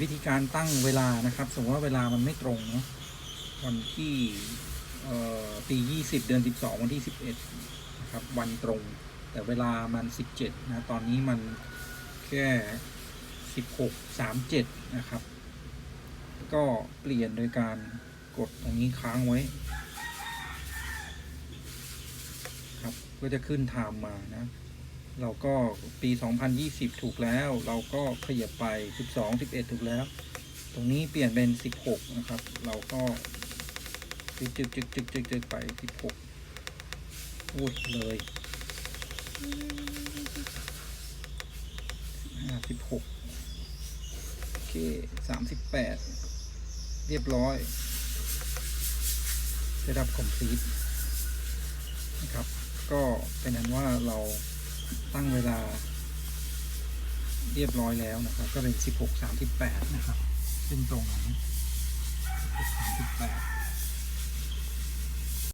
วิธีการตั้งเวลานะครับ สมมติว่าเวลามันไม่ตรงเนาะวันที่เอ่อปียี่สิบเดือนสิบสองวันที่สิบเอ็ดนะครับ วันตรง แต่เวลามันสิบเจ็ดนะตอนนี้มันแค่สิบหกสามเจ็ดนะครับ ก็เปลี่ยนโดยการกดตรงนี้ค้างไว้ ครับก็จะขึ้นไทม์มานะ เราก็ปี 2020 ถูกแล้ว เราก็ขยับไป 12 11 ถูกแล้ว ตรงนี้เปลี่ยนเป็น 16 นะครับ เราก็จึกจึกจึกจึกจึกจึกไป 16พูดเลย56โอเค 38 เรียบร้อยได้รับ complete นะครับ ก็เป็นนั้นว่าเรา ตั้งเวลา เรียบร้อยแล้วนะครับ ก็เป็น 16 38 นะครับ เป็นตรง16 38